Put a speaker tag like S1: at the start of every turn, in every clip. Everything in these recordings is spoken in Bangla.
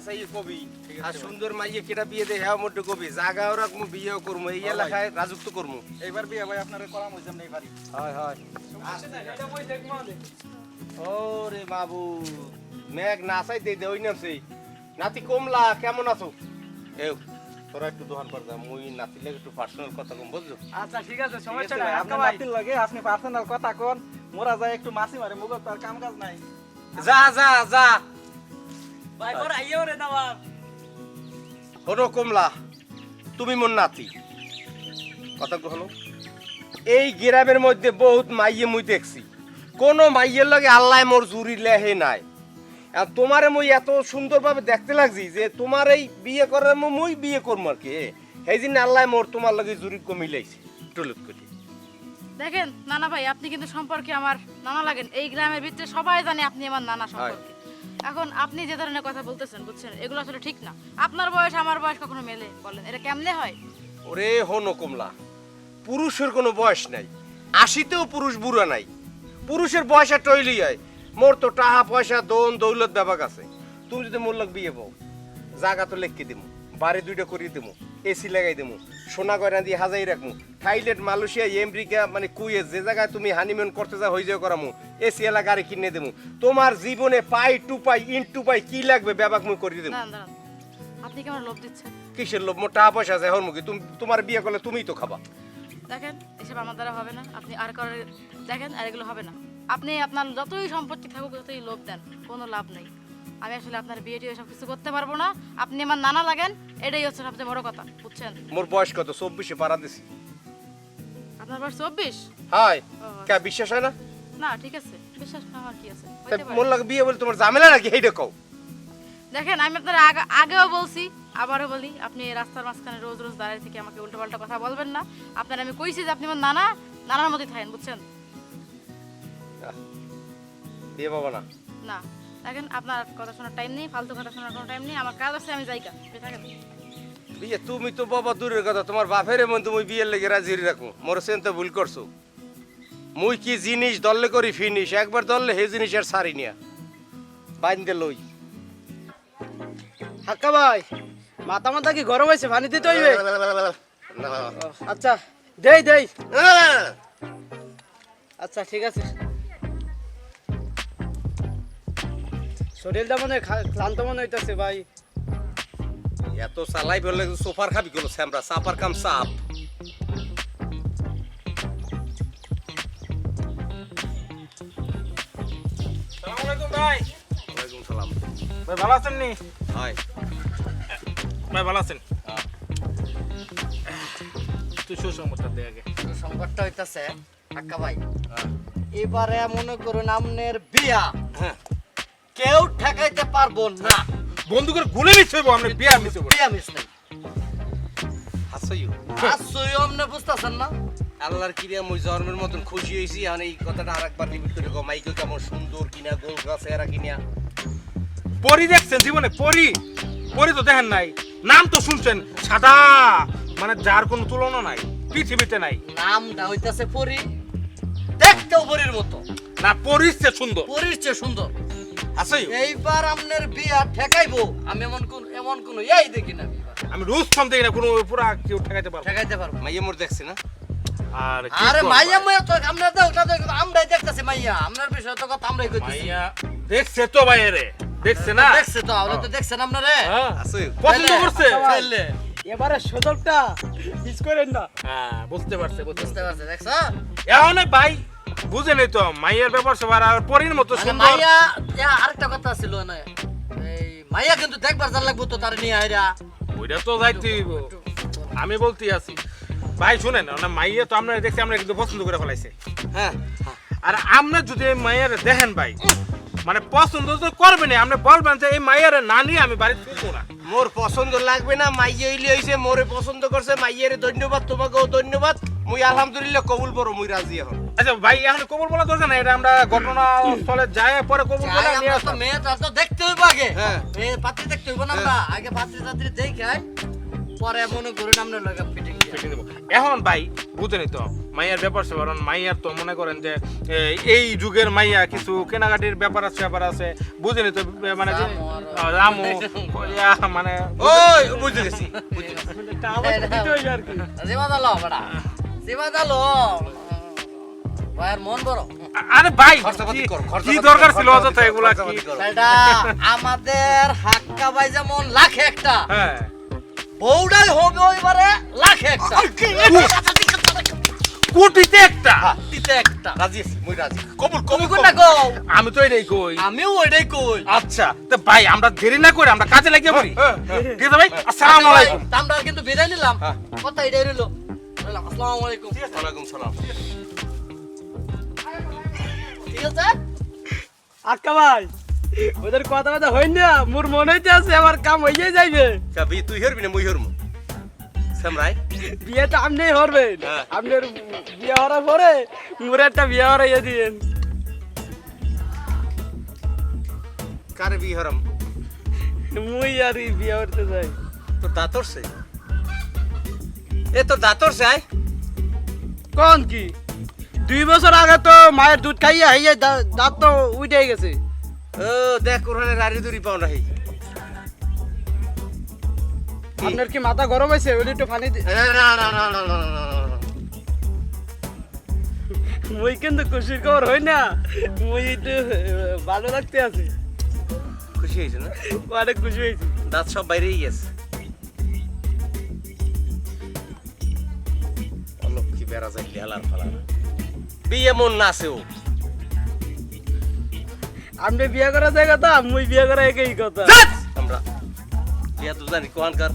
S1: তুমি বেসাই কবি। আর সুন্দর মাইয়ে কেটা বিয়ে দে হ্যাঁ মধ্যে কবি। জায়গা ওরা কোনো বিয়েও করব এই এলাকায় রাজত্ব করব
S2: এইবার বিয়ে ভাই আপনার করাম হইছে না এবারই
S1: হয় হয়। ও রে বাবু মেঘ নাচাই দে দই নামছে নাতি কমলা কেমন আছো? এও তোরা একটু দোকান কর যা মুই নাতি লাগে একটু পার্সোনাল কথা কম বুঝছ?
S3: আচ্ছা ঠিক আছে সমস্যা নাই
S2: আপনি লাগে আপনি পার্সোনাল কথা কোন মোরা যায় একটু মাছি মারে মুগল তার কাম কাজ নাই।
S1: যা যা যা।
S3: ভাই আইও রে নবাব
S1: হলো কমলা তুমি মোর নাতি। কথা হলো এই গ্রামের মধ্যে বহুত মাইয়ে মুই দেখছি। কোন মাইয়ের লগে আল্লাহ মোর জুরি লেহে নাই। আর তোমারে মুই এত সুন্দরভাবে দেখতে লাগছি যে তোমার এই বিয়ে করার মুই বিয়ে করব আর কি এই জন্য আল্লাহ মোর তোমার লগে জুরি কমিলাইছে। টলুত করে।
S4: দেখেন নানা ভাই আপনি কিন্তু সম্পর্কে আমার নানা লাগেন। এই গ্রামের ভিতরে সবাই জানে আপনি আমার নানা সম্পর্কে। এখন আপনি যে ধরনের কথা বলতেছেন, বুঝছেন? এগুলো আসলে ঠিক না। আপনার বয়স, আমার বয়স কখনো মেলে বলেন? এটা কেমনে হয়?
S1: ওরে হনো কমলা, পুরুষের কোনো বয়স নাই। আশিতেও পুরুষ বুড়া নাই। পুরুষের বয়সে টইলি হয়। মোর তো টাকা, পয়সা দন দৌলত ব্যাপাক আছে। তুমি যদি মোর লোক বিয়ে পাও জাগা তো লেখকে দিমু, বাড়ি দুইটা করিয়ে দিমু। এসি লাগাই দিমু সোনা গয়না দিয়ে হাজাই রাখমু। থাইল্যান্ড মালয়েশিয়া আমেরিকা মানে কুয়েত যে জায়গায় তুমি হানিমুন করতে যা হয়ে যাও করামু। এসি এলা গাড়ি কিনে দেবো তোমার জীবনে pie to pie in to pie কি লাগবে ব্যাপাক মুই করিয়ে দেবো
S4: আপনি কি আমার লোভ দিচ্ছেন?
S1: কিসের লোভ? মোর টাকা পয়সা আছে হর মুখে। তুমি তোমার বিয়ে করলে তুমিই তো খাবা।
S4: দেখেন এসব আমার দ্বারা হবে না। আপনি আর কারও দেখেন আর এগুলো হবে না। আপনি আপনার যতই সম্পত্তি থাকুক যতই লোভ দেন। কোনো লাভ নেই। আমি আসলে আপনার বিয়ে টিয়ে সব কিছু করতে পারব না। আপনি আমার নানা লাগেন এটাই হচ্ছে সবচেয়ে বড় কথা বুঝছেন?
S1: মোর বয়স কত? চব্বিশে পাড়া দিছি।
S4: আপনার বয়স চব্বিশ?
S1: হাই কে বিশ্বাস হয় না?
S4: না ঠিক আছে বিশ্বাস না হওয়ার কি আছে?
S1: তাই
S4: হইতে পারে।
S1: মোর লাগে বিয়ে বলে তোমার ঝামেলা নাকি? এইটা কও।
S4: দেখেন আমি আপনার আগে আগেও বলছি আবারও বলি আপনি এই রাস্তার মাঝখানে রোজ রোজ দাঁড়িয়ে থেকে আমাকে উল্টোপাল্টা কথা বলবেন না। আপনার আমি কইছি যে আপনি আমার নানা নানার মতোই থাকেন বুঝছেন?
S1: বিয়ে পাবা না?
S4: না। দেখেন আপনার কথা শোনার টাইম নেই ফালতু কথা শোনার কোনো টাইম নেই আমার কাজ আছে আমি যাইকা আপনি থাকেন।
S1: বিয়ে তুমি তো বাবা দূরের কথা তোমার বাপের এমন তুমি বিয়ের লেগে রাজি রাখো। মোর তো ভুল করছ। মুই কি জিনিস দললে করি ফিনিশ একবার দললে হে জিনিস আর সারি নিয়া বাইন্দে লই।
S3: হাক্কা ভাই মাথা মাথা কি গরম হয়েছে? পানি দিতে হইবে? আচ্ছা দেই দেই। আচ্ছা ঠিক আছে। শরীরটা মনে হয় ক্লান্ত মনে হইতাছে ভাই।
S1: এত চালাই বললে সোফার খাবি গেলো স্যামরা? সাপার কাম সাপ
S2: ভাই।
S1: ওয়ালাইকুম সালাম।
S2: ভাই ভালো আছেন নি?
S1: হাই
S2: ভাই ভালো আছেন? তুই সুসংবাদটা দে আগে।
S3: সংকটটা হইতাছে ভাই। এবারে মনে করুন আমনের বিয়া।
S1: হ্যাঁ।
S3: কেউ ঠেকাইতে পারব না।
S2: বন্ধু করে গুলে নিচ্ছে আমরা বিয়া মিছে
S3: বিয়া মিস নাই।
S1: হাসইও।
S3: আসই আমনে বুঝতাছেন না?
S1: আল্লাহর কিরিয়া মুই জন্মের মতন খুশি হয়েছি আর এই কথাটা আরেকবার রিপিট করে কো মাইকে কেমন সুন্দর কিনা গোল গাছ এরা কিনা।
S2: পরি দেখছেন জীবনে পরি। পরি তো দেখেন নাই। নাম তো শুনছেন সাদা। মানে যার কোনো তুলনা নাই পৃথিবীতে নাই।
S3: নামটা হইতাছে পরি। দেখতেও পরির মতো।
S2: না পরিচ্ছে সুন্দর।
S3: পরির চেয়ে সুন্দর।
S1: হাসইও
S3: এইবার আমনের বিয়া ঠেকাইবো। আমি এমন কোন এমন কোন এই দেখি না
S2: আমি রোজ ফোন দেখি না কোনো পুরা কেউ ঠেকাইতে পারব
S3: ঠেকাইতে পারব
S1: মাইয়ে মোর দেখছি না।
S2: আর
S3: আরে মাইয়া মাইয়া তো আমরা তো ওটা তো আমরাই দেখতেছি মাইয়া। আমরার বিষয় তো কথা আমরাই কইতেছি।
S2: মাইয়া দেখছে তো ভাই রে দেখছে না?
S3: দেখছে তো আমরা তো দেখছেন আপনারে
S2: হ্যাঁ।
S1: হাসইও
S2: পছন্দ করছে?
S3: তাইলে।
S5: এবারে সুযোগটা মিস করেন না।
S2: হ্যাঁ বুঝতে পারছে বুঝতে পারছে
S3: দেখছ?
S2: এখন ভাই বুঝে নেই তো মাইয়ের ব্যাপার সবার আর পরির মতো সুন্দর।
S3: মাইয়া ইয়া, আরেকটা কথা ছিল না এই মাইয়া কিন্তু দেখবার জান লাগবো তো তার নিয়ে আইরা।
S2: ওইটা তো যাইতে হইব। আমি বলতে আছি ভাই শুনেন না মাইয়া তো আমরা দেখছি আমরা কিন্তু পছন্দ করে ফেলাইছে।
S1: হ্যাঁ
S2: আর আমরা যদি এই মাইয়ারে দেখেন ভাই মানে পছন্দ তো করবেন আপনি বলবেন যে এই মাইয়ারে না নিয়ে আমি বাড়িতে ফিরবো না।
S1: মোর পছন্দ লাগবে না মাইয়ে হইলে হইছে মোরে পছন্দ করছে মাইয়ের ধন্যবাদ তোমাকেও ধন্যবাদ। মুই আলহামদুলিল্লাহ কবুল করো মুই রাজি এখন।
S2: আচ্ছা ভাই এখন কবর বলা দরকার না এটা আমরা ঘটনাস্থলে যাই পরে কবর বলে নিয়ে
S3: আমরা তো দেখতে হইব আগে।
S1: হ্যাঁ।
S3: মেয়ে পাত্রী দেখতে হইব না আমরা। আগে পাত্রী দেখাই পরে মনে করুন আমরা লগা ফিটিং
S2: ফিটিং দেবো এখন ভাই বুঝেনি তো মাইয়ার ব্যাপার স্যাপার এখন মাইয়ার তো মনে করেন যে এই যুগের মাইয়া কিছু কেনাকাটির ব্যাপার আছে ব্যাপার আছে বুঝেনি তো মানে যে রামু মানে
S1: ওই গেছি বুঝতে গেছি।
S3: তা আমার তো দিতে হইবে আর কি
S6: জিমা দালো বেটা জিমা দালো ভাইয়ের মন বড়।
S2: আরে ভাই কি-
S1: কর,
S2: কি
S1: খরচাপাতি
S2: দরকার ছিল অযথা এগুলা কি?
S1: খরচাপাতি
S6: আমাদের হাক্কা ভাই যেমন লাখে একটা
S2: হ্যাঁ।
S6: বউডাই হবে ওইবারে লাখে একটা।
S2: কোটিতে একটা?
S6: দিতে একটা।
S1: রাজি আছি মুই রাজি। কবুল কবুল
S6: কোনটা কও?
S2: আমি তো এটাই কই।
S6: আমিও ওইটাই কই।
S2: আচ্ছা তো ভাই আমরা দেরি না করে আমরা কাজে লাগিয়ে পড়ি। ঠিক আছে ভাই? আসসালামু আলাইকুম।
S6: আমরা কিন্তু বিদায় নিলাম।
S1: হ্যাঁ।
S6: কথা এটাই রইল। বললাম, আসসালামু আলাইকুম।
S1: ওয়ালাইকুম সালাম।
S6: ঠিক আছে?
S3: আক্কা ভাই ওদের কথা কথা হইন না মোর মনে হইতে আছে আমার কাম হইয়ে যাইবে।
S1: চাবি তুই হেরবি না মুই হেরমু? সামরাই?
S3: বিয়ে তো আপনি হরবেন
S1: হ্যাঁ।
S3: আপনার বিয়ে হওয়ার পরে মোর একটা বিয়ে হরাইয়া দিয়েন।
S1: কারে বি হরম?
S3: মুই আর এই বিয়ে করতে যাই
S1: তো দাঁতর সে এ তো দাঁতর চাই।
S3: কোন কি? দুই বছর আগে তো মায়ের দুধ খাইয়া হইয়া দাঁত তো উঠে গেছে।
S1: ও দেখ কোরআনে রাড়ি দুরি পাও নাহি
S3: আপনার কি মাথা গরম হয়েছে? ওই একটু পানি
S1: না না না না না না
S3: মই কিন্তু খুশির খবর হই না। মই একটু ভালো লাগতে আছে।
S1: খুশি হয়েছে না?
S3: অনেক খুশি হয়েছে।
S1: দাঁত সব বাইরেই গেছে। বেড়া যাই লেলার ফালার বিয়ে মন না আছে ও
S3: আপনি বিয়ে করা যায় কথা মুই বিয়ে করা একই কথা
S1: আমরা বিয়া তো জানি কোয়ানকার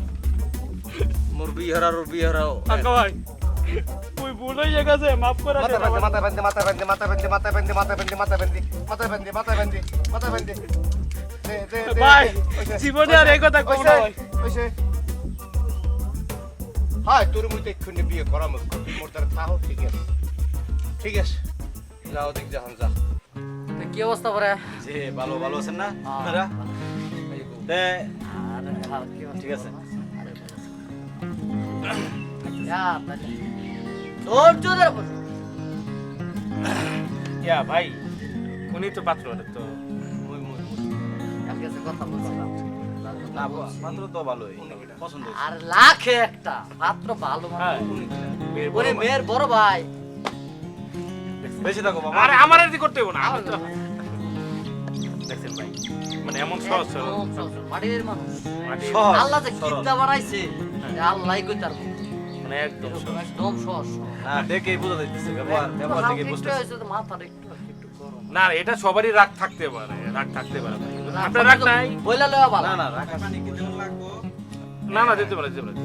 S1: মোর বিয়ে হরার ওর বিয়ে হরাও
S3: আক্কা ভাই মুই ভুল হয়ে গেছে মাফ করে
S1: মাথা বেঁধে মাথা বেঁধে মাথা বেঁধে মাথা বেঁধে মাথা বেঁধে মাথা বেঁধে মাথা বেঁধে মাথা বেঁধে মাথা বেঁধে মাথা বেঁধে
S3: ভাই জীবনে আর এই কথা কম না।
S1: হয় তোর মধ্যে এক্ষুনি বিয়ে করা মত করবি। মোর তার তাহো ঠিক আছে। ঠিক আছে? যাও দেখ যা
S6: যা। কি অবস্থা পরে?
S7: যে ভালো ভালো আছেন না? আপনারা? ঠিক আছে।
S2: ভাই উনি তো পাত্র তো।
S6: কথা
S7: না ভালোই। পছন্দ
S6: আর লাখে একটা পাত্র ভালো
S2: হ্যাঁ
S6: মানে। ওরে মেয়ের বড় ভাই।
S7: বেশি থাকো বাবা।
S2: আরে আমার আর করতে হবে না? দেখছেন ভাই মানে এমন সহজ সরল।
S6: একদম মাটির মানুষ। আল্লাহ যে। বানাইছে আল্লাহ কই তার
S2: মানে একদম সহজ।
S6: একদম সহজ
S7: না দেখেই বোঝা যাইতেছে ব্যবহার ব্যবহার
S6: হালকা
S7: থেকে
S6: একটু হয়েছে তো একটু একটু গরম।
S2: না এটা সবারই রাগ থাকতে পারে রাগ থাকতে পারে। আপনার রাগ নাই?
S6: বইলা লয়া ভালো।
S7: না না রাখা
S2: না না দিতে পারে দিতে পারে।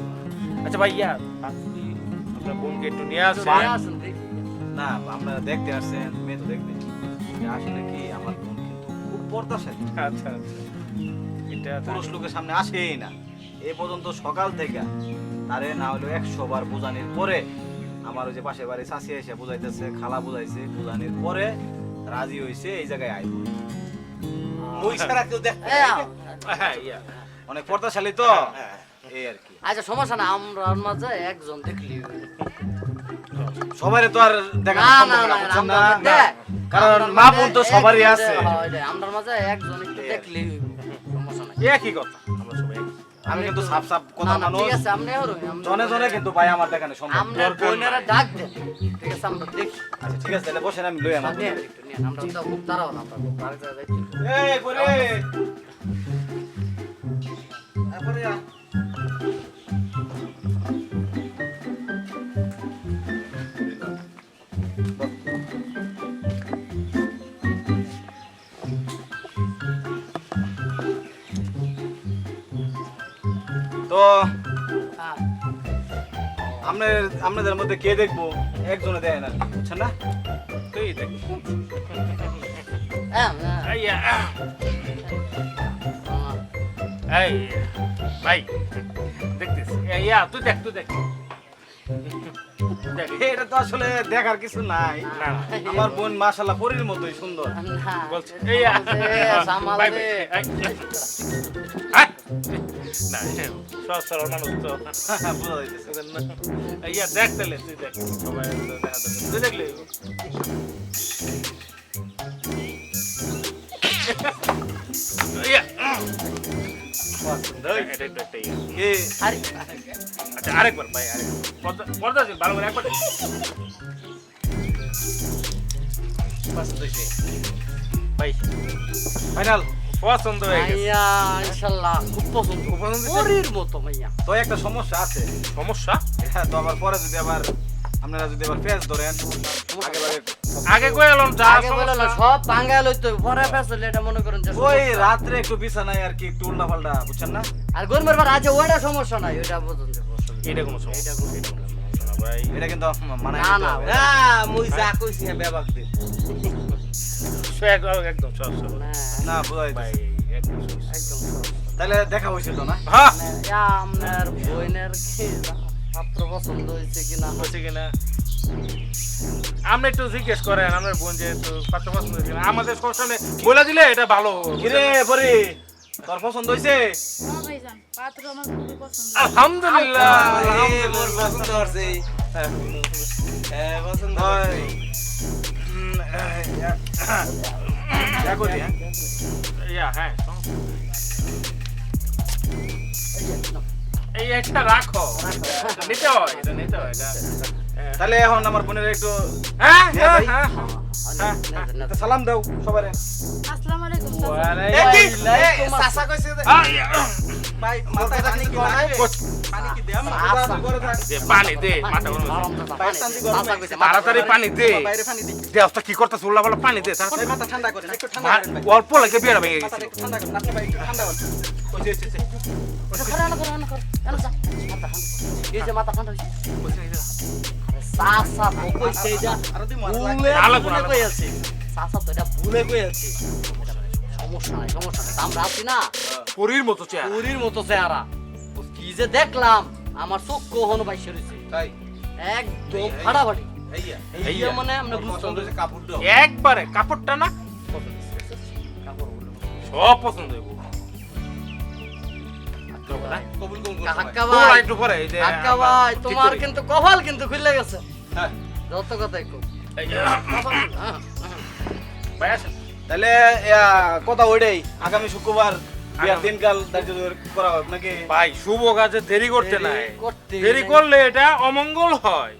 S2: আচ্ছা ভাই ইয়া আপনি আপনার বোনকে একটু নিয়ে আসেন।
S7: না আপনারা দেখতে আসছেন মেয়ে তো দেখবেন আসলে কি আমার বোন কিন্তু খুব পর্দাশালী
S2: আচ্ছা আচ্ছা। এটা
S7: পুরুষ লোকের সামনে আসেই না। এ পর্যন্ত সকাল থেকে তারে না হলেও একশো বার বোঝানির পরে আমার ওই যে পাশে বাড়ি চাষি এসে বুঝাইতেছে খালা বুঝাইছে বুঝানির পরে রাজি হয়েছে এই জায়গায় আইব।
S1: মুই ছাড়া কেউ দেখ।
S2: হ্যাঁ। ইয়া।
S7: অনেক পর্দাশালী তো? এই আর কি।
S6: আচ্ছা সমস্যা না আমরা মাঝে একজন দেখলি।
S7: সবারই তো আর দেখা
S6: না না
S7: না,
S6: না।
S7: কারণ মা বোন তো সবারই আছে।
S6: আমরা মাঝে একজন একটু দেখলি। সমস্যা নাই।
S2: একই কথা। আমরা সবাই
S7: আমি কিন্তু সাপ সাপ কথা
S6: না
S7: মানুষ।
S6: ঠিক আছে আপনি হরো
S7: জনে জনে কিন্তু ভাই আমার দেখানো সম্ভব।
S6: আমরা বোনেরা ডাক দেন। ঠিক আছে আমরা দেখি।
S7: আচ্ছা ঠিক আছে তাহলে বসেন আমি লই আমার
S6: একটু আমরা তো খুব তাড়াও না আরেক
S7: এই করে তারপরে তো
S6: হ্যাঁ
S7: আপনার আপনাদের মধ্যে কে দেখব? একজনে দেয় না বুঝছেন না?
S2: তুই দেখ।
S6: হ্যাঁ হ্যাঁ
S2: এই, ভাই দেখতেছি। ইয়া তুই দেখ তুই দেখ। দেখ,
S7: এটা তো আসলে দেখার কিছু নাই। আমার বোন মাশাল্লাহ পরীর মতোই সুন্দর।
S2: বলছে এই, না সহজ সরল মানুষ তো।
S7: বোঝা যাইতেছে।
S2: ইয়া দেখ তাহলে তুই দেখ। সবাই দেখা যাবে। তুই দেখলি? আচ্ছা আরেকবার ভাই আরেকবার। পর্দা পর্দা ভালো করে একবার ভাই
S7: ফাইনাল
S2: পছন্দ হয়ে গেছে।
S6: মাইয়া ইনশাল্লাহ খুব পছন্দ।
S2: পছন্দ?
S6: পরীর মতো মাইয়া
S7: তো একটা সমস্যা আছে।
S2: সমস্যা?
S7: হ্যাঁ তো আবার পরে যদি আবার আপনারা যদি আবার পেঁয়াজ ধরেন আগে
S2: আগে কই যা সমস্যা।
S6: সব বাঙ্গাল হইতো পরে ফেসলে এটা মনে করেন যে
S7: ওই। রাত্রে একটু বিছানায় আর কি একটু উল্টা পাল্টা বুঝছেন না?
S6: আর গরমের বার আছে ওইটা সমস্যা নাই ওইটা বুঝুন যে
S2: এটা কোনো সমস্যা।
S6: এটা কোনো
S2: সমস্যা না ভাই।
S7: এটা কিন্তু মানে
S6: না, না,
S1: মুই যা কইছি হ্যাঁ বেবাক
S2: এক- একদম সহজ
S6: না,
S7: না বোঝা
S2: ভাই একদম
S6: একদম
S7: তাহলে দেখা হয়েছে তো না?
S2: হ্যাঁ।
S6: মানে, আপনার বইনের কি ছাত্র পছন্দ হয়েছে কিনা?
S2: হয়েছে কিনা? আপনি একটু জিজ্ঞেস করেন আপনার বোন যেহেতু পাত্র পছন্দ হয়েছে কিনা। আমাদের সবসময় বলে দিলে এটা ভালো
S7: কিরে পরি তোর পছন্দ হয়েছে
S4: হ্যাঁ আমার
S2: আলহামদুলিল্লাহ
S1: পছন্দ হচ্ছে। হ্যাঁ পছন্দ
S7: হ্যাঁ?
S2: ইয়া হ্যাঁ
S6: এই
S2: একটা রাখো এটা নিতে হয় এটা নিতে হয় এটা হ্যাঁ।
S7: তাহলে এখন আমার বোনের একটু
S2: হ্যাঁ হ্যাঁ হ্যাঁ
S6: না, না, না,
S7: সালাম দাও সবাই
S4: আসসালামু আলাইকুম চাচা
S1: কইছে
S2: ইয়া।
S1: পানি
S2: দে তাড়াতাড়ি পানি দে
S5: বাইরে পানি দিই
S2: দে অবস্থা কি করতেছ উল্লা বলা পানি দে অল্প লাগে বিয়ার ভেঙে গেছে।
S6: এই যে মাথা ঠান্ডা হইছে। আরে চাচা তো কইছে এটা,
S5: আরও দুই মাস
S6: ভুলে
S2: না লাগবো, না
S6: ভুলে কই আছে। চাচা তো এটা ভুলে কই আছে। সমস্যা নাই সমস্যা নাই। আমরা আছি না।
S2: পরীর মতো চেয়ার
S6: পুরীর মতো চেহারা। ও কি যে দেখলাম আমার চোখ
S1: তাই?
S6: একদম ফাটাফাটি।
S1: এইয়া
S6: মানে আমরা
S2: একবারে কাপড়টা না? সব পছন্দ হইব।
S6: ভাই
S2: ঠিক
S6: তোমার কিন্তু কপাল কিন্তু খুলে গেছে।
S1: হ্যাঁ।
S6: যত কথাই হ্যাঁ,
S2: ভাই আসেন।
S7: তাহলে ইয়া, কথা ওইটাই আগামী শুক্রবার বিয়ার দিনকাল ধার্য করা হোক নাকি?
S2: ভাই শুভ কাজে দেরি করতে
S6: দেরি
S2: নাই। দেরি করলে এটা অমঙ্গল হয়।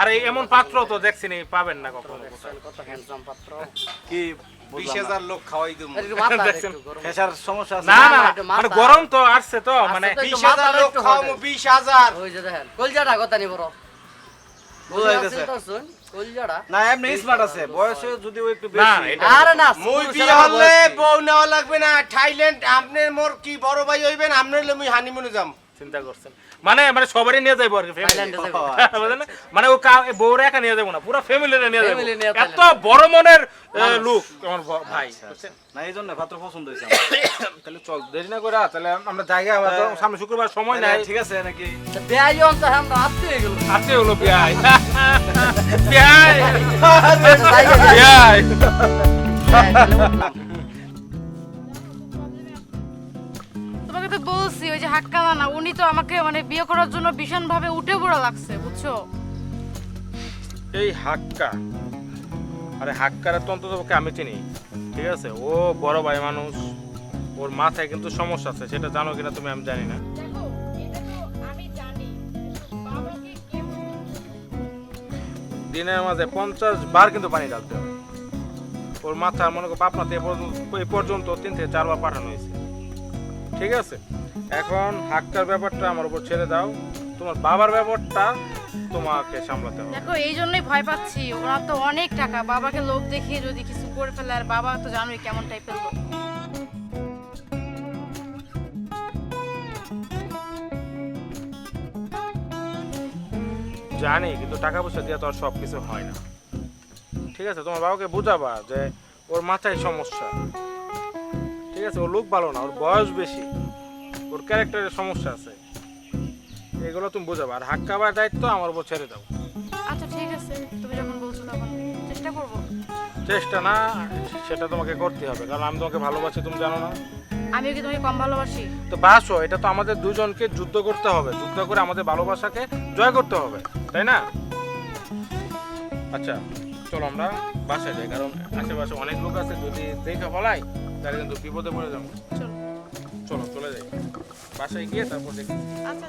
S2: আর এমন পাত্র তো দেখছিনি পাবেন না কখনো
S6: কত হ্যান্ডসাম পাত্র।
S7: কি
S1: বিশ হাজার লোক খাওয়াই।
S7: সমস্যা আছে?
S2: না
S6: না,
S2: মানে গরম তো আসছে তো মানে
S1: লোক
S6: কথা নি বড়।
S7: না এমনি স্মার্ট আছে বয়সে যদিও একটু বেশি।
S6: আরে না
S1: মুই বিয়ে হলে বউ নেওয়া লাগবে না থাইল্যান্ড আপনি মোর কি বড় ভাই হইবেন আপনি হলে মুই হানিমুনে যাম।
S2: চিন্তা করছেন। মানে মানে সবারই নিয়ে যাইবো আর কি
S6: যাব।
S2: বুঝলেন না? মানে ও কা- একা নিয়ে যাব না পুরো ফ্যামিলি নিয়ে যাব এত বড় মনের লোক আমার ভাই
S7: না এই জন্য পাত্র পছন্দ হয়েছে
S2: তাহলে চল দেরি না করে তাহলে আমরা জায়গা তো সামনে শুক্রবার সময় নাই।
S7: ঠিক আছে নাকি?
S6: বেয়াই অন্ত আমরা আসতে হয়ে গেল
S2: আজকে হলো বিয়াই। বিয়াই। বিয়াই।
S4: তো বলছি ওই যে হাক্কা না উনি তো আমাকে মানে বিয়ে করার জন্য ভীষণ ভাবে উঠে পড়া লাগছে বুঝছ?
S2: এই হাক্কা। আরে হাক্কারে তো অন্তত আমি চিনি ঠিক আছে? ও বড় ভাই মানুষ ওর মাথায় কিন্তু সমস্যা আছে সেটা জানো কিনা তুমি আমি জানি না। দিনের মাঝে পঞ্চাশ বার কিন্তু পানি ঢালতে হবে ওর মাথা মনে করো পাপনাতে এ পর্যন্ত তিন থেকে চারবার পাঠানো হয়েছে। ঠিক আছে? এখন হাক্কার ব্যাপারটা আমার উপর ছেড়ে দাও। তোমার বাবার ব্যাপারটা তোমাকে সামলাতে হবে।
S4: দেখো এই জন্যই ভয় পাচ্ছি। ওনার তো অনেক টাকা। বাবাকে লোভ দেখিয়ে যদি কিছু করে ফেলে আর বাবা তো জানোই কেমন টাইপের লোক।
S2: জানি কিন্তু টাকা পয়সা দিয়ে তো আর সব কিছু হয় না। ঠিক আছে? তোমার বাবাকে বুঝাবা যে ওর মাথায় সমস্যা। ঠিক আছে ওর লোক ভালো না ওর বয়স বেশি। ওর ক্যারেক্টারের সমস্যা আছে। এগুলো তুমি বুঝাবা। আর হাক্কাবার দায়িত্ব আমার উপর ছেড়ে দাও।
S4: আচ্ছা ঠিক আছে। তুমি যখন বলছো তখন চেষ্টা করব।
S2: চেষ্টা না সেটা তোমাকে করতে হবে। কারণ আমি তোমাকে ভালোবাসি তুমি জানো না।
S4: আমি কি তোমাকে কম ভালোবাসি?
S2: তো বাসো এটা তো আমাদের দুজনকে যুদ্ধ করতে হবে। যুদ্ধ করে আমাদের ভালোবাসাকে জয় করতে হবে। তাই না? আচ্ছা চলো আমরা বাসায় যাই। কারণ আশেপাশে অনেক লোক আছে যদি দেখে ফলাই তাহলে কিন্তু বিপদে পড়ে যাব।
S4: চলো।
S2: চলো চলে যাই। বাসায় গিয়ে তারপর দেখি।
S4: আচ্ছা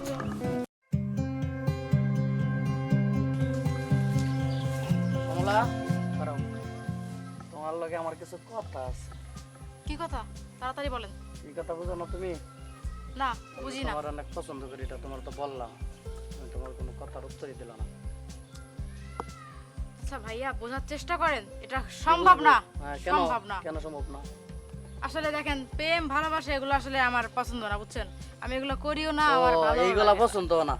S6: কমলা তোমার লগে আমার কিছু কথা আছে।
S4: কি কথা? তাড়াতাড়ি বলেন।
S6: এই কথা বুঝো না তুমি?
S4: না বুঝি না।
S6: তোমার অনেক পছন্দ করি এটা তোমার তো বললাম। আমি তোমার কোনো কথার উত্তরই দিলাম না।
S4: আচ্ছা ভাইয়া বোঝার চেষ্টা করেন। এটা সম্ভব না।
S6: হ্যাঁ, কেন?
S4: সম্ভব না।
S6: কেন সম্ভব না?
S4: আসলে দেখেন প্রেম ভালোবাসা এগুলো আসলে আমার পছন্দ না বুঝছেন? আমি এগুলো করিও না আমার ভালো
S6: এইগুলা পছন্দ না।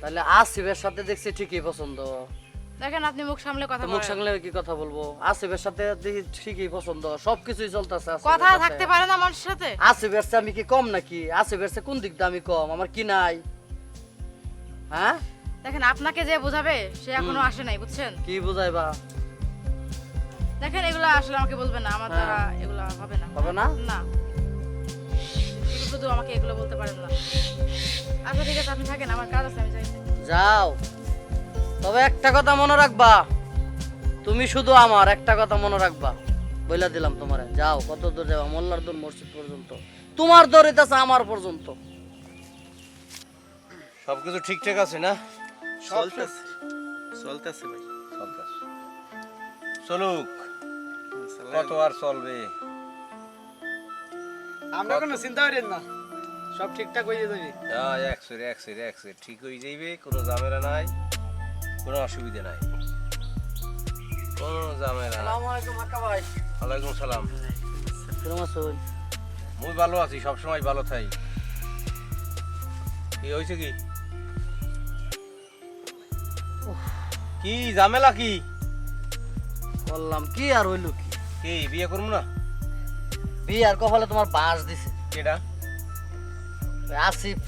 S6: তাহলে আসিফের সাথে দেখছি ঠিকই পছন্দ।
S4: দেখেন আপনি মুখ সামলে কথা
S6: মুখ সামলে কি কথা বলব? আসিফের সাথে দেখি ঠিকই পছন্দ সবকিছুই চলতেছে
S4: কথা থাকতে পারে না মানুষের সাথে?
S6: আসিফের চেয়ে আমি কি কম নাকি? আসিফের চেয়ে কোন দিকটা আমি কম? আমার কি নাই? হ্যাঁ?
S4: দেখেন আপনাকে যে বোঝাবে সে এখনও আসে নাই বুঝছেন?
S6: কি বুঝাইবা?
S4: দেখেন এগুলো আসলে আমাকে বলবেন না। আমার
S6: হ্যাঁ।
S4: দ্বারা এগুলো হবে না।
S6: হবে না?
S4: না। শুধু শুধু আমাকে এগুলো বলতে পারেন না। আচ্ছা ঠিক আছে আপনি থাকেন আমার কাজ আছে আমি যাই
S6: যাও। তবে একটা কথা মনে রাখবা। তুমি শুধু আমার একটা কথা মনে রাখবা। বইলা দিলাম তোমারে। যাও কত দূর যাবা মোল্লার দূর মসজিদ পর্যন্ত। তোমার দূর হইতাছে আমার পর্যন্ত।
S1: সবকিছু ঠিকঠাক আছে না?
S5: চলতেছে। চলতেছে ভাই।
S1: চলতেছে। চলুক। কত আর চলবে?
S3: আমরা কোনো চিন্তা করেন না। সব ঠিকঠাক হয়ে যাবে।
S1: হ্যাঁ একশো রে একশো রে একশো ঠিক হয়ে যাইবে কোনো ঝামেলা নাই কোনো অসুবিধা নাই। কোনো ঝামেলা
S6: আসসালামু আলাইকুম আক্কা ভাই।
S1: ওয়ালাইকুম সালাম।
S6: কেমন আছেন?
S1: মুই ভালো আছি সবসময় ভালো থাই। কি হয়েছে কি? কি ঝামেলা কি?
S6: বললাম কি আর হইল কি?
S1: কি বিয়ে করব না?
S6: বিয়ার কপালে তোমার বাঁশ দিছে।
S1: কেডা?
S6: আসিফ।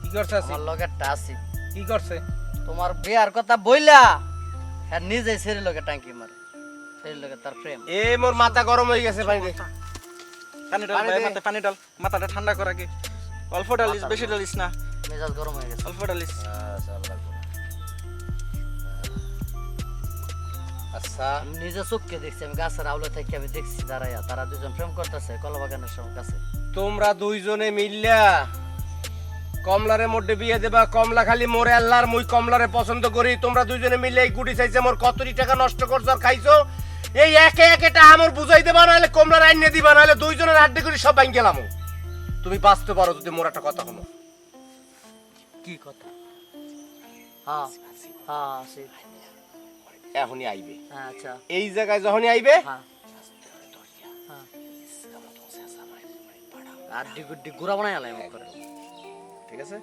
S1: কি করছে আসি
S6: আমার লগে আসিফ।
S1: কি করছে?
S6: তোমার বিয়ার কথা বইলা হ্যাঁ নিজে সেরি লগে টাঙ্কি মারে। সেরি লগে তার প্রেম।
S1: এ মোর মাথা গরম হয়ে গেছে দে।
S5: পানি ডাল
S1: পানি
S5: ভাই
S1: দে।
S5: মাথায় পানি ডাল মাথাটা ঠান্ডা কর আগে। অল্প ডালিস বেশি ডালিস না।
S6: মেজাজ গরম হয়ে গেছে।
S5: অল্প ডালিস
S1: আচ্ছা।
S6: নিজে চোখকে দেখছি আমি গাছের আউলে থেকে আমি দেখছি দাঁড়াইয়া তারা দুজন প্রেম করতেছে কাছে।
S1: তোমরা দুইজনে মিললা কমলারে মধ্যে বিয়ে দেবা কমলা খালি মোরে আল্লাহর মুই কমলারে পছন্দ করি তোমরা দুইজনে মিলে এই গুটি চাইছে মোর কতটি টাকা নষ্ট করছ আর খাইছো? এই একে একে টাকা আমার বুঝাই দেবা নাহলে কমলার আইনে দিবা নাহলে দুইজনের আড্ডি করে সব ভাঙ গেলাম তুমি বাঁচতে পারো যদি মোর একটা কথা হলো
S6: কি কথা? হ্যাঁ হ্যাঁ
S1: এখনই আইবে।
S6: হ্যাঁ আচ্ছা।
S1: এই জায়গায় যখনই আইবে
S6: হ্যাঁ। হ্যাঁ। গুড়া বানাই আলাই আমার করে।
S1: ঠিক আছে?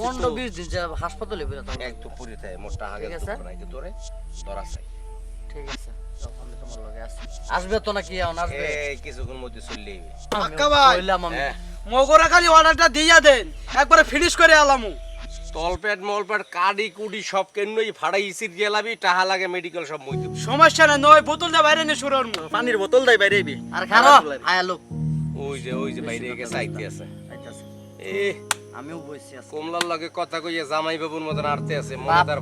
S6: পনেরো বিশ দিন যে হাসপাতালে বেরো তখন।
S1: একটু পুরি থাকে মোরটা আগে
S6: ঠিক আছে।
S1: বানাইতে তোরে ধরা চাই
S6: ঠিক আছে। আমি তোমার লগে আসি আসবে তো নাকি এখন? আসবে?
S1: এই কিছুক্ষণ মধ্যে চললে আইবে।
S3: আক্কা ভাই!
S6: কইলাম আমি
S3: মগরা খালি অর্ডারটা দিয়া দেন। একবারে ফিনিশ করে আলামু।
S1: তলপেট মলপেট কাডি কুডি সব কেন্নই ফাড়াই ইসির গেলাবি টাহা লাগে মেডিকেল সব মই দেব।
S3: সমস্যা না নয় বোতলটা বাইরে নিয়ে শুরু
S5: পানির বোতল দেয় বাইরে আইবি।
S6: আর খারো আয়া লোক
S1: ওই যে ওই যে বাইরে গেছে আইতে আছে। এ
S6: আমিও বসছি আছি।
S1: কমলার লগে কথা কইয়া জামাই বাবুর মতন আরতে আছে মনে তার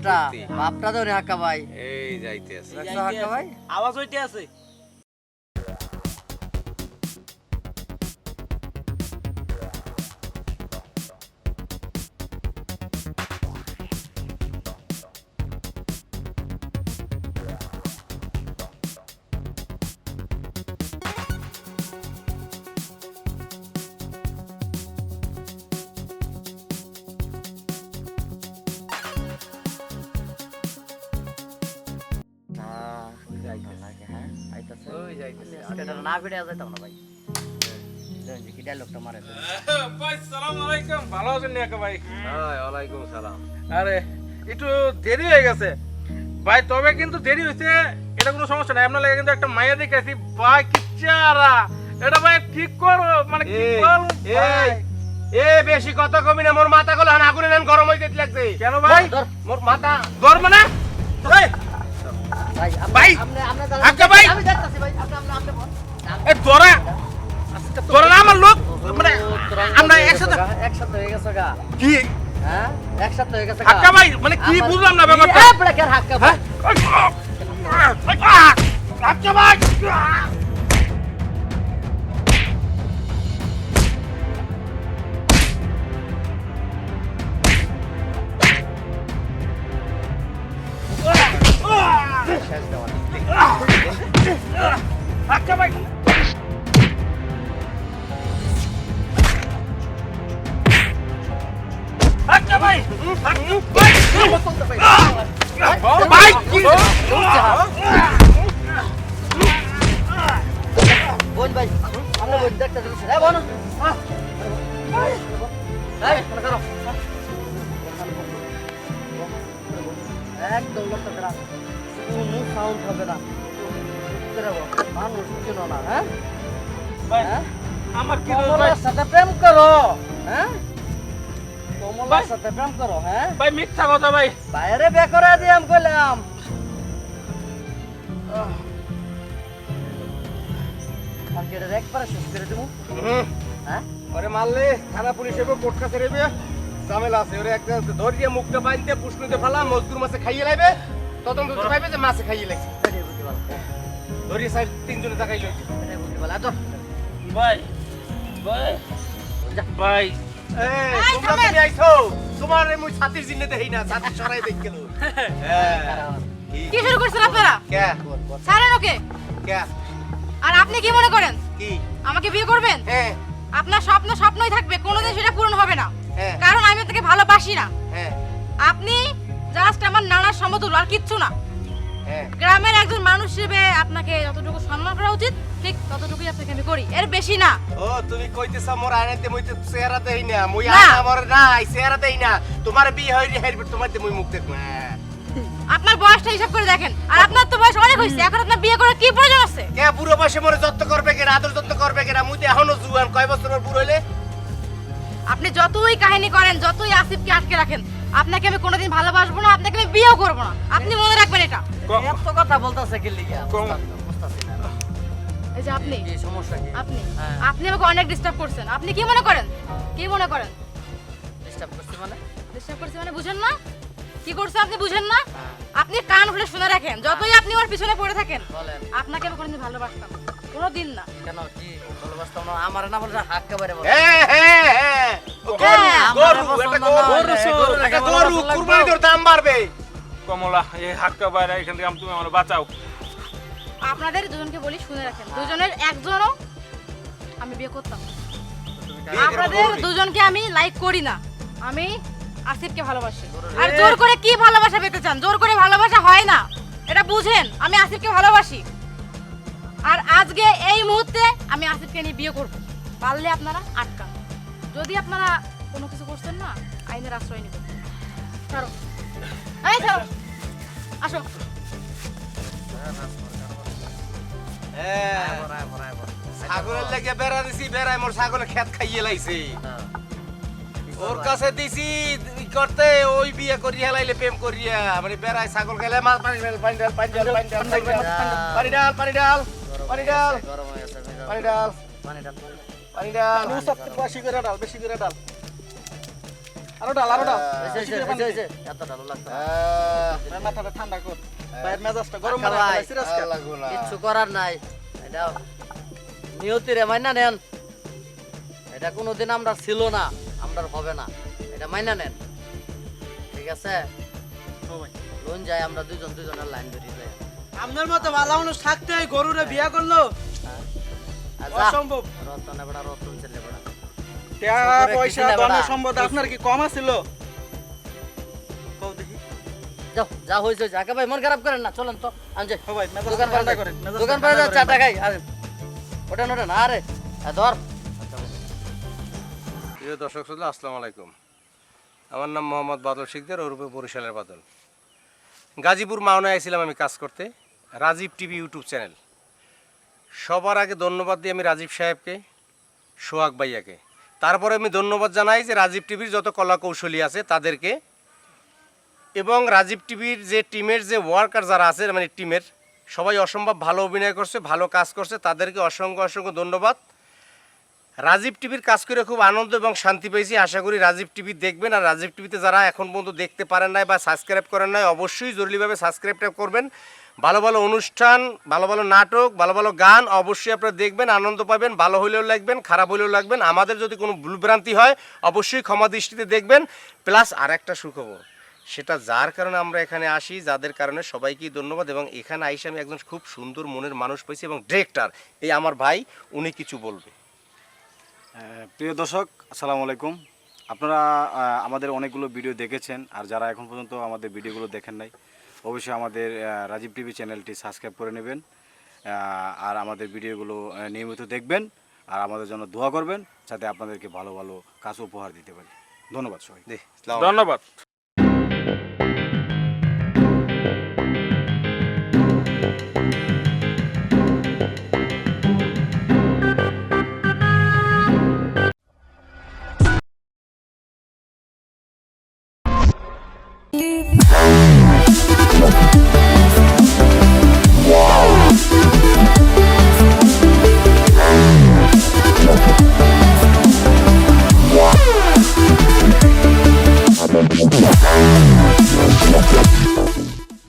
S6: বাপটা ধরে হাক্কা ভাই।
S1: এই যাইতে আছে।
S6: দেখছ ভাই
S3: আওয়াজ হইতে আছে।
S6: হ্যাঁ
S2: একটু দেরি হয়ে গেছে। ভাই তবে কিন্তু দেরি হয়েছে এটা কোনো সমস্যা নাই। আপনার লাগে কিন্তু একটা মায়া দেখেছি ভাই কি চারা এটা ভাই ঠিক করো মানে কি বলব ভাই?
S1: এ বেশি কথা কবি না। মোর মাথা গুলো আগুনে নেন গরম হইতে লাগছে।
S2: কেন ভাই?
S6: ধর।
S1: মোর মাথা
S2: গরম না এই,
S6: ভাই আপনি-
S2: ভাই!
S6: আপনি- আপনি
S2: ভাই!
S6: আমি দেখতাছি ভাই আপনি আপনি আপনি বল।
S2: এ ধরা ধরা না আমার লোক! আমরা একসাথে
S6: একসাথে হয়ে গেছে গা।
S2: কি?
S6: হ্যাঁ? একসাথে হয়ে গেছে
S2: হাক্কা ভাই মানে কি বুঝলাম না ব্যাপারটা?
S6: এ, হাক্কা ভাই!
S2: হাক্কা ভাই!
S6: বোন ভাই আমরা বোন দেখতে দিচ্ছি এ বোন একদম লক্ষ্য করা কোনো সাউন্ড হবে না চুপ করে বসো। মানুষ চিনো না হ্যাঁ হ্যাঁ
S2: আমার কি
S6: সাথে প্রেম করো হ্যাঁ। কমলার সাথে প্রেম করো হ্যাঁ
S2: ভাই মিথ্যা কথা ভাই।
S6: বাইরে বে করে দিয়াম কইলাম। আমি কি একবারে শেষ করে দেবো? হ্যাঁ?
S1: ওরে মারলে থানা পুলিশ এবার কোর্ট কাছে রেবে ঝামেলা আছে। ওরে একটা ধরিয়ে মুখটা বাঁধতে পুষ্কুতে ফেলা মজদুর মাছে খাইয়ে লাইবে। তদন্ত পাইবে যে মাছে খাইয়ে লাগছে ধরিয়ে সাইড তিনজনে তাকাই লইছে
S2: ভাই ভাই
S1: তুমি আইছো। তোমার মুই ছাতির জিনে দেই না ছাতি সরাই দেখ গেল। হ্যাঁ
S4: কি শুরু করছেন আপনারা?
S1: কে
S4: ছাড়েন ওকে।
S1: কে?
S4: আর আপনি কি মনে করেন?
S1: কি?
S4: আমাকে বিয়ে করবেন?
S1: হ্যাঁ।
S4: আপনার স্বপ্ন স্বপ্নই থাকবে কোনোদিন সেটা পূরণ হবে না।
S1: হ্যাঁ।
S4: কারণ আমি তাকে ভালোবাসি না।
S1: হ্যাঁ।
S4: আপনি জাস্ট আমার নানার সমতুল্য আর কিচ্ছু না। গ্রামের একজন মানুষ হিসেবে আপনাকে যতটুকু সম্মান করা উচিত ঠিক ততটুকুই আপনাকে আমি করি। এর বেশি না।
S1: ও তুমি কইতেছ মোর আইনাতে মই চেহারা দেই না। মই আইনা মোর নাই চেহারা দেই না। তোমার বিয়ে তোমার মই মুখ দেখব হ্যাঁ।
S4: আপনার বয়সটা হিসাব করে দেখেন। আর আপনার তো বয়স অনেক হয়েছে এখন আপনার বিয়ে করার কি প্রয়োজন আছে?
S1: কে বুড়ো বয়সে মোরে যত্ন করবে কেনা আদর যত্ন করবে কেনা মুই তো এখনও জুয়ান কয় বছরের বুড়ো হইলে?
S4: আপনি যতই কাহিনী করেন যতই আসিফকে আটকে রাখেন আপনাকে আমি কোনোদিন ভালোবাসবো না আপনাকে আমি বিয়েও করব না। আপনি মনে রাখবেন এটা।
S6: এত কথা বলতাছে কি লিগা?
S4: যে আপনি
S6: কি সমস্যা কি?
S4: আপনি
S6: হ্যাঁ।
S4: আপনি আমাকে অনেক ডিস্টার্ব করছেন। আপনি কি মনে করেন? কি মনে করেন?
S6: ডিস্টার্ব করছি মানে?
S4: ডিস্টার্ব করছি মানে বুঝেন না? কি করছে আপনি বুঝেন না?
S6: হ্যাঁ।
S4: আপনি কান খুলে শুনে রাখেন। যতই আপনি ওর পিছনে পড়ে থাকেন
S6: বলেন।
S4: আপনাকে আমি কোনোদিন ভালোবাসতাম না। কোনোদিন না।
S6: কেন কি ভালোবাসতাম না? আমার না বলে হাক কাবারে বলে।
S1: হ্যাঁ হ্যাঁ হ্যাঁ
S4: হ্যাঁ,
S1: গরু একটা গরু একটা গরু
S2: কমলা এই হাক্কা বাইরে এখান থেকে আম- তুমি আমার বাঁচাও।
S4: আপনাদের দুজনকে বলি, শুনে রাখেন। দুজনের একজনও আমি বিয়ে করতাম আপনাদের দুজনকে আমি লাইক করি না। আমি আসিফকে ভালোবাসি। আর জোর করে কি ভালোবাসা পেতে চান? জোর করে ভালোবাসা হয় না। এটা বুঝেন, আমি আসিফকে ভালোবাসি। আর আজকে এই মুহূর্তে আমি আসিফকে নিয়ে বিয়ে করব। পারলে আপনারা আটকান। যদি আপনারা কোনো কিছু করছেন না, আইনের আশ্রয় নেবেন। ছাড়ো। এই ছাড়ো। আসো।
S1: ছাগলের লাগে বেড়া দিছি বেড়ায় মোর ছাগলের খেত খাইয়ে লাইছে ওর কাছে দিছি করতে ওই বিয়ে করি হেলাইলে প্রেম করিয়া মানে বেড়ায় ছাগল খেলে মাছ পানি ঢাল পানি ঢাল পানি ঢাল পানি ঢাল পানি ঢাল পানি ঢাল পানি
S6: হয়ে
S1: পানি ঢাল
S6: পানি ডাল
S1: পানি ঢাল
S5: বেশি করে ডাল বেশি করে ডাল আরও ডাল আরও ডাল।
S6: এত ডালও লাগতো
S5: মাথাটা ঠান্ডা কর ভাইয়ের মেজাজটা গরম
S6: আচ্ছা, ভাই।
S5: ফেলাইছিস
S6: করার নাই। এটা নিয়তি রে মাইনা নেন। এটা কোনোদিন আমরা ছিল না আমরা হবে না। এটা মাইনা নেন। ঠিক আছে? লোন যাই আমরা দুজন দুজনের লাইন ধরি যাই।
S3: আপনার মতো ভালো মানুষ থাকতে এই গরুরে বিয়ে করল।
S6: আর যা।
S3: অসম্ভব।
S6: রতন এবার রতন ছেলে বেড়া।
S5: টাকা পয়সা ধন সম্পদ আপনার কি কম আছিল?
S6: যাও যা হয়েছে যাকে ভাই মন খারাপ করেন না চলেন তো। আমি যাই।
S5: ভাই
S6: দোকান
S5: করেন
S6: পাড়ে চাটা খাই আরে। ওঠেন ওঠেন আরে। ধর।
S1: প্রিয় দর্শক শ্রোতা আসসালামু আলাইকুম। আমার নাম মোহাম্মদ বাদল শিকদার ওরূপে বরিশালের বাদল। গাজীপুর মাওনায় আইছিলাম আমি কাজ করতে রাজীব টিভি ইউটিউব চ্যানেল। সবার আগে ধন্যবাদ দিই আমি রাজীব সাহেবকে সোহাগ ভাইয়াকে। তারপরে আমি ধন্যবাদ জানাই যে রাজীব টিভির যত কলা কৌশলী আছে তাদেরকে এবং রাজীব টিভির যে টিমের যে ওয়ার্কার যারা আছে মানে টিমের, সবাই অসম্ভব ভালো অভিনয় করছে, ভালো কাজ করছে, তাদেরকে অসংখ্য অসংখ্য ধন্যবাদ। রাজীব টিভির কাজ করে খুব আনন্দ এবং শান্তি পেয়েছি। আশা করি রাজীব টিভি দেখবেন আর রাজীব টিভিতে যারা এখন পর্যন্ত দেখতে পারেন নাই বা সাবস্ক্রাইব করেন নাই, অবশ্যই জরুরিভাবে সাবস্ক্রাইবটা করবেন। ভালো ভালো অনুষ্ঠান, ভালো ভালো নাটক, ভালো ভালো গান অবশ্যই আপনারা দেখবেন, আনন্দ পাবেন, ভালো হলেও লাগবেন, খারাপ হলেও লাগবেন। আমাদের যদি কোনো ভুলভ্রান্তি হয়, অবশ্যই ক্ষমা দৃষ্টিতে দেখবেন। প্লাস আর একটা সুখবর সেটা যার কারণে আমরা এখানে আসি যাদের কারণে সবাইকেই ধন্যবাদ এবং এখানে আইসে আমি একজন খুব সুন্দর মনের মানুষ পেয়েছি এবং ডিরেক্টর এই আমার ভাই উনি কিছু বলবে।
S7: প্রিয় দর্শক আসসালামু আলাইকুম। আপনারা আমাদের অনেকগুলো ভিডিও দেখেছেন আর যারা এখন পর্যন্ত আমাদের ভিডিওগুলো দেখেন নাই অবশ্যই আমাদের রাজীব টিভি চ্যানেলটি সাবস্ক্রাইব করে নেবেন আহ, আর আমাদের ভিডিওগুলো নিয়মিত দেখবেন আর আমাদের জন্য দোয়া করবেন যাতে আপনাদেরকে ভালো ভালো কাজ উপহার দিতে পারি। ধন্যবাদ সবাই।
S2: ধন্যবাদ।